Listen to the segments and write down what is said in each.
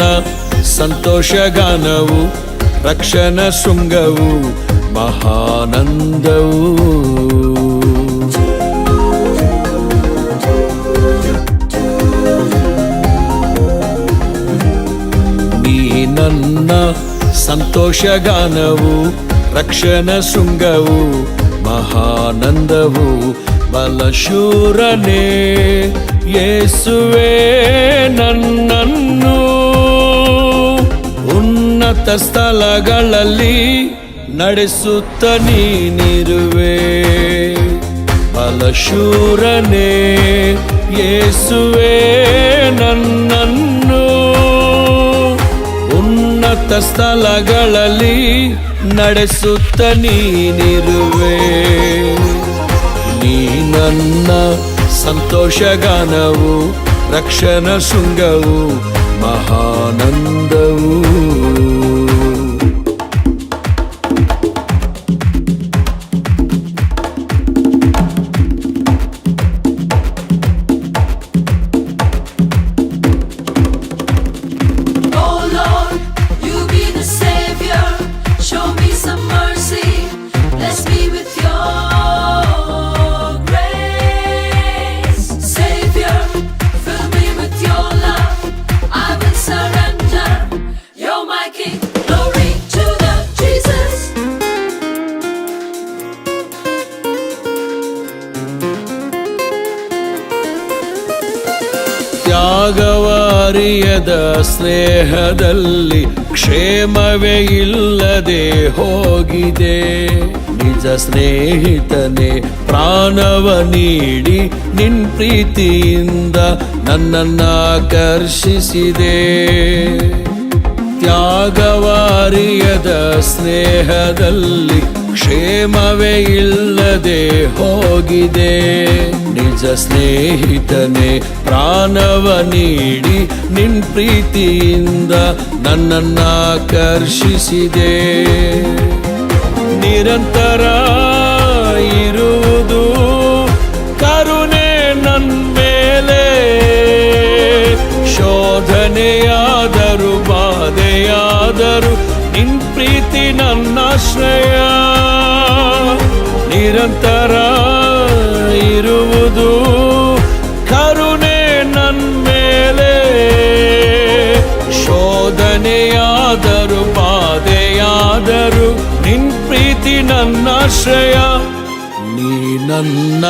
ನನ್ನ ಸಂತೋಷಗಾನವು ರಕ್ಷಣ ಶೃಂಗವು ಮಹಾನಂದವು ನೀ ನನ್ನ ಸಂತೋಷಗಾನವು ರಕ್ಷಣ ಶೃಂಗವು ಮಹಾನಂದವು ಬಲಶೂರನೇ ಯೇಸುವೆ ನನ್ನನ್ನು ಉನ್ನತ ಸ್ಥಳಗಳಲ್ಲಿ ನಡೆಸುತ್ತ ನೀನಿರುವೆ. ಬಲಶೂರನೇ ಯೇಸುವೆ ನನ್ನನ್ನು. ಉನ್ನತ ಸ್ಥಳಗಳಲ್ಲಿ ನಡೆಸುತ್ತ ನೀನಿರುವೆ. ನೀ ನನ್ನ ಸಂತೋಷಗಾನವು, ರಕ್ಷಣ ಶೃಂಗವು, ಮಹಾನಂದವು. ತ್ಯಾಗವಾರಿಯದ ಸ್ನೇಹದಲ್ಲಿ ಕ್ಷೇಮವೇ ಇಲ್ಲದೆ ಹೋಗಿದೆ. ನಿಜ ಸ್ನೇಹಿತನೆ, ಪ್ರಾಣವ ನೀಡಿ ನಿನ್ ಪ್ರೀತಿಯಿಂದ ನನ್ನನ್ನ ಆಕರ್ಷಿಸಿದೆ. ತ್ಯಾಗವಾರಿಯದ ಸ್ನೇಹದಲ್ಲಿ ಕ್ಷೇಮವೇ ಇಲ್ಲದೆ ಹೋಗಿದೆ. ನಿಜ ಸ್ನೇಹಿತನೇ ಪ್ರಾಣವ ನೀಡಿ ನಿನ್ ಪ್ರೀತಿಯಿಂದ ನನ್ನನ್ನ ಆಕರ್ಷಿಸಿದೆ. ನಿರಂತರ ನಿರಂತರ ಇರುವುದು ಕರುಣೆ ಮೇಲೆ. ಶೋಧನೆಯಾದರು ಬಾಧೆಯಾದರು ನಿನ್ ಪ್ರೀತಿ ನನ್ನಾಶ್ರಯ ನೀ ನನ್ನ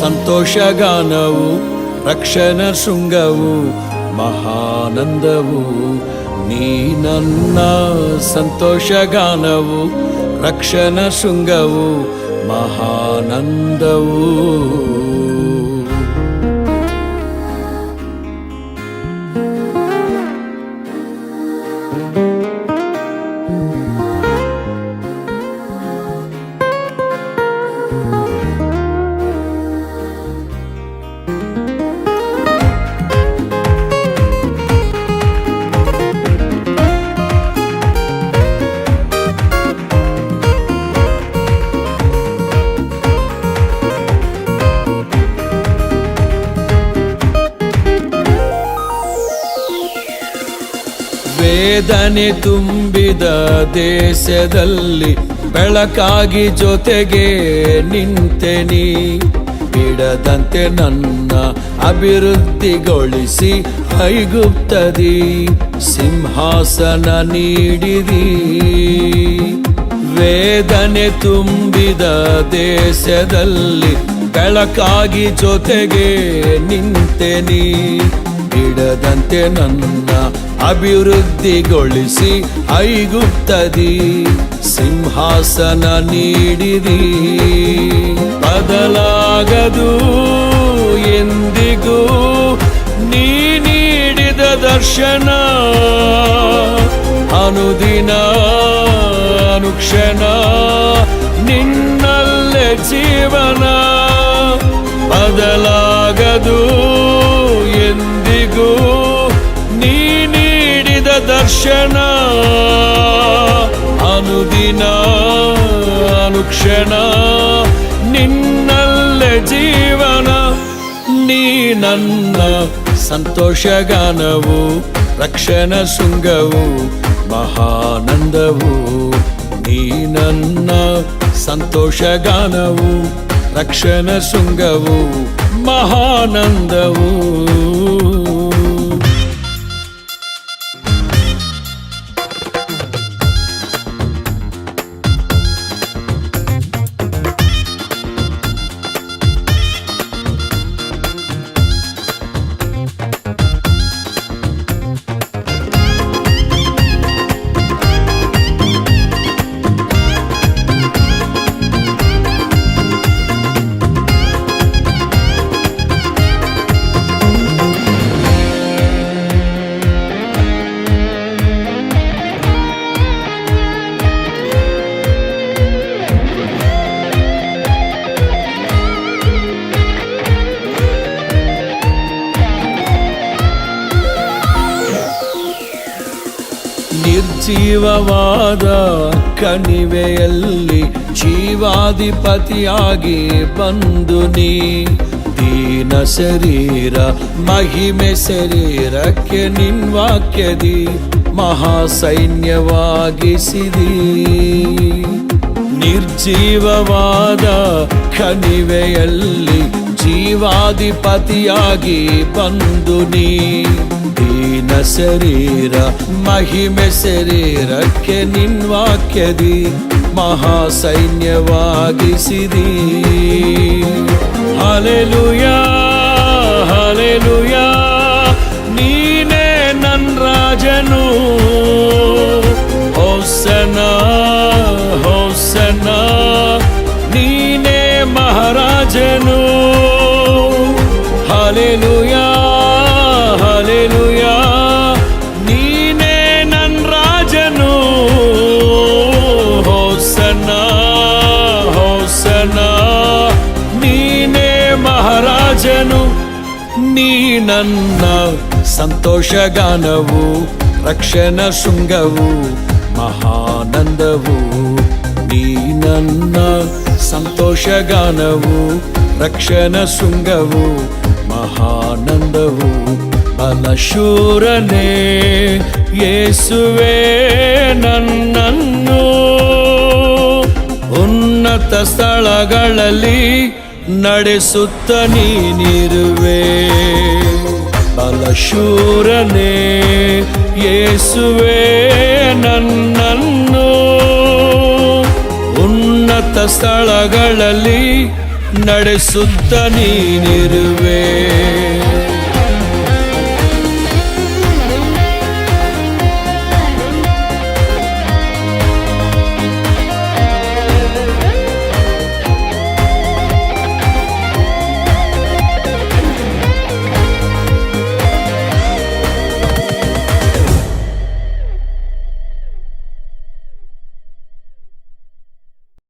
ಸಂತೋಷಗಾನವು ರಕ್ಷಣ ಶೃಂಗವು, ಮಹಾನಂದವು. ನೀ ನನ್ನ ಸಂತೋಷಗಾನವು ರಕ್ಷಣ ಶೃಂಗವು ಮಹಾನಂದವು ವೇದನೆ ತುಂಬಿದ ದೇಶದಲ್ಲಿ ಬೆಳಕಾಗಿ ಜೊತೆಗೆ ನಿಂತೆನಿ. ಬಿಡದಂತೆ ನನ್ನ ಅಭಿವೃದ್ಧಿಗೊಳಿಸಿ ಹೈಗುಪ್ತದಿ ಸಿಂಹಾಸನ ನೀಡಿದಿ ವೇದನೆ ತುಂಬಿದ ದೇಶದಲ್ಲಿ ಬೆಳಕಾಗಿ ಜೊತೆಗೆ ನಿಂತೆನಿ. ಬಿಡದಂತೆ ನನ್ನ ಅಭಿವೃದ್ಧಿಗೊಳಿಸಿ ಐಗುಪ್ತದಿ ಸಿಂಹಾಸನ ನೀಡಿದಿ ಬದಲಾಗದು ಎಂದಿಗೂ ನೀ ನೀಡಿದ ದರ್ಶನ. ಅನುದಿನ ಅನುಕ್ಷಣ ನಿನ್ನಲ್ಲೇ ಜೀವನ. ಬದಲಾಗದು ಎಂದಿಗೂ ನೀಡಿದ ದರ್ಶನ ಅನುದಿನ ಅನುಕ್ಷಣ ನಿನ್ನಲ್ಲೇ ಜೀವನ ನೀ ನನ್ನ ಸಂತೋಷಗಾನವು ರಕ್ಷಣ ಶೃಂಗವು ಮಹಾನಂದವು ನೀ ನನ್ನ ಸಂತೋಷಗಾನವು ರಕ್ಷಣ ಶೃಂಗವು ಮಹಾನಂದವು ನಿರ್ಜೀವವಾದ ಕಣಿವೆಯಲ್ಲಿ ಜೀವಾಧಿಪತಿಯಾಗಿ ಬಂದು ನೀ. ದೀನ ಶರೀರ ಮಹಿಮೆ ಶರೀರಕ್ಕೆ ನಿನ್ವಾಕ್ಯದಿ ಮಹಾಸೈನ್ಯವಾಗಿಸಿದಿ. ನಿರ್ಜೀವವಾದ ಕಣಿವೆಯಲ್ಲಿ ಜೀವಾಧಿಪತಿಯಾಗಿ ಬಂದು ನೀ ದೀನ ಶರೀರ ಮಹಿಮೆ ಶರೀರಕ್ಕೆ ನಿನ್ವಾಕ್ಯದಿ ಮಹಾಸೈನ್ಯವಾಗಿಸಿದಿ ಹಲೆಲುಯಾ ಹಲೆಲುಯಾ ನೀನೇ ನನ್ ರಾಜನು ಹೊಸನ ಹೊಸನ ನೀನೇ ಮಹಾರಾಜನು ಹಲೆಲುಯಾ ಹಲೆಲುಯಾ ನೀನೇ ನನ್ನ ರಾಜನು. ಹೊಸನ ಹೊಸನ, ನೀನೇ ಮಹಾರಾಜನು. ನೀ ನನ್ನ ಸಂತೋಷಗಾನವು, ರಕ್ಷಣ ಶೃಂಗವು, ಮಹಾನಂದವು. ನೀ ನನ್ನ ಸಂತೋಷಗಾನವು, ರಕ್ಷಣ ಶೃಂಗವು. ಮಹಾನಂದವು. ಬಲಶೂರನೇ ಯೇಸುವೆ ನನ್ನನ್ನು. ಉನ್ನತ ಸ್ಥಳಗಳಲ್ಲಿ ನಡೆಸುತ್ತ ನೀನಿರುವೆ. ಬಲಶೂರನೇ ಯೇಸುವೆ ನನ್ನನ್ನು. ಉನ್ನತ ಸ್ಥಳಗಳಲ್ಲಿ நடை சுத்த நீ நிறுவே.